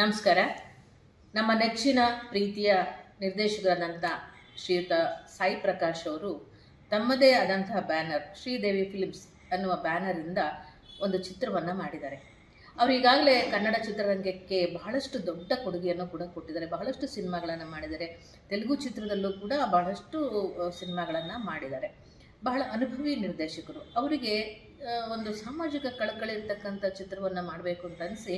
ನಮಸ್ಕಾರ. ನಮ್ಮ ನೆಚ್ಚಿನ ಪ್ರೀತಿಯ ನಿರ್ದೇಶಕರಾದಂಥ ಶ್ರೀಯುತ ಸಾಯಿ ಪ್ರಕಾಶ್ ಅವರು ತಮ್ಮದೇ ಆದಂತಹ ಬ್ಯಾನರ್ ಶ್ರೀದೇವಿ ಫಿಲಿಮ್ಸ್ ಅನ್ನುವ ಬ್ಯಾನರಿಂದ ಒಂದು ಚಿತ್ರವನ್ನು ಮಾಡಿದ್ದಾರೆ. ಅವರು ಈಗಾಗಲೇ ಕನ್ನಡ ಚಿತ್ರರಂಗಕ್ಕೆ ಬಹಳಷ್ಟು ದೊಡ್ಡ ಕೊಡುಗೆಯನ್ನು ಕೂಡ ಕೊಟ್ಟಿದ್ದಾರೆ. ಬಹಳಷ್ಟು ಸಿನಿಮಾಗಳನ್ನು ಮಾಡಿದ್ದಾರೆ. ತೆಲುಗು ಚಿತ್ರದಲ್ಲೂ ಕೂಡ ಬಹಳಷ್ಟು ಸಿನಿಮಾಗಳನ್ನು ಮಾಡಿದ್ದಾರೆ. ಬಹಳ ಅನುಭವಿ ನಿರ್ದೇಶಕರು. ಅವರಿಗೆ ಒಂದು ಸಾಮಾಜಿಕ ಕಳಕಳಿ ಇರ್ತಕ್ಕಂಥ ಚಿತ್ರವನ್ನು ಮಾಡಬೇಕು ಅಂತ ಅನಿಸಿ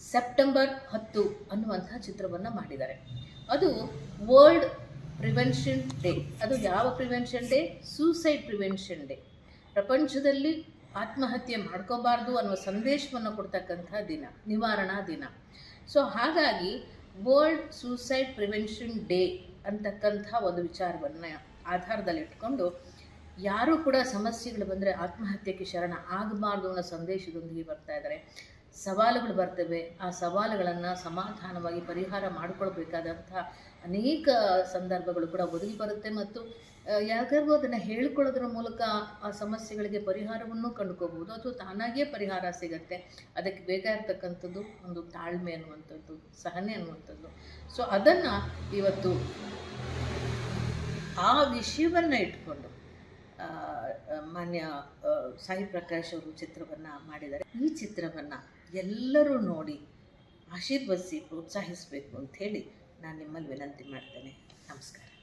ಸೆಪ್ಟೆಂಬರ್ ಹತ್ತು ಅನ್ನುವಂತಹ ಚಿತ್ರವನ್ನು ಮಾಡಿದ್ದಾರೆ. ಅದು ವರ್ಲ್ಡ್ ಪ್ರಿವೆನ್ಷನ್ ಡೇ ಅದು ಯಾವ prevention day suicide prevention day ಪ್ರಪಂಚದಲ್ಲಿ ಆತ್ಮಹತ್ಯೆ ಮಾಡ್ಕೋಬಾರ್ದು ಅನ್ನುವ ಸಂದೇಶವನ್ನು ಕೊಡ್ತಕ್ಕಂಥ ದಿನ, ನಿವಾರಣಾ ದಿನ. ಸೊ ಹಾಗಾಗಿ ವರ್ಲ್ಡ್ ಸೂಸೈಡ್ ಪ್ರಿವೆನ್ಷನ್ ಡೇ ಅಂತಕ್ಕಂಥ ಒಂದು ವಿಚಾರವನ್ನು ಆಧಾರದಲ್ಲಿ ಇಟ್ಕೊಂಡು ಯಾರೂ ಕೂಡ ಸಮಸ್ಯೆಗಳು ಬಂದರೆ ಆತ್ಮಹತ್ಯೆಗೆ ಶರಣ ಆಗಬಾರ್ದು ಅನ್ನೋ ಸಂದೇಶದೊಂದಿಗೆ ಬರ್ತಾ ಇದ್ದಾರೆ. ಸವಾಲುಗಳು ಬರ್ತವೆ. ಆ ಸವಾಲುಗಳನ್ನು ಸಮಾಧಾನವಾಗಿ ಪರಿಹಾರ ಮಾಡಿಕೊಳ್ಬೇಕಾದಂಥ ಅನೇಕ ಸಂದರ್ಭಗಳು ಕೂಡ ಒದಗಿ ಬರುತ್ತೆ ಮತ್ತು ಯಾರಿಗಾರಿಗೂ ಅದನ್ನು ಹೇಳ್ಕೊಳ್ಳೋದ್ರ ಮೂಲಕ ಆ ಸಮಸ್ಯೆಗಳಿಗೆ ಪರಿಹಾರವನ್ನು ಕಂಡುಕೋಬಹುದು ಅಥವಾ ತಾನಾಗಿಯೇ ಪರಿಹಾರ ಸಿಗತ್ತೆ. ಅದಕ್ಕೆ ಬೇಕಾಗಿರ್ತಕ್ಕಂಥದ್ದು ಒಂದು ತಾಳ್ಮೆ ಅನ್ನುವಂಥದ್ದು, ಸಹನೆ ಅನ್ನುವಂಥದ್ದು. ಸೊ ಅದನ್ನು ಇವತ್ತು ಆ ವಿಷಯವನ್ನು ಇಟ್ಕೊಂಡು ಮಾನ್ಯ ಸಾಯಿ ಪ್ರಕಾಶ್ ಅವರು ಚಿತ್ರವನ್ನು ಮಾಡಿದ್ದಾರೆ. ಈ ಚಿತ್ರವನ್ನು ಎಲ್ಲರೂ ನೋಡಿ ಆಶೀರ್ವದಿಸಿ ಪ್ರೋತ್ಸಾಹಿಸಬೇಕು ಅಂಥೇಳಿ ನಾನು ನಿಮ್ಮಲ್ಲಿ ವಿನಂತಿ ಮಾಡ್ತೇನೆ. ನಮಸ್ಕಾರ.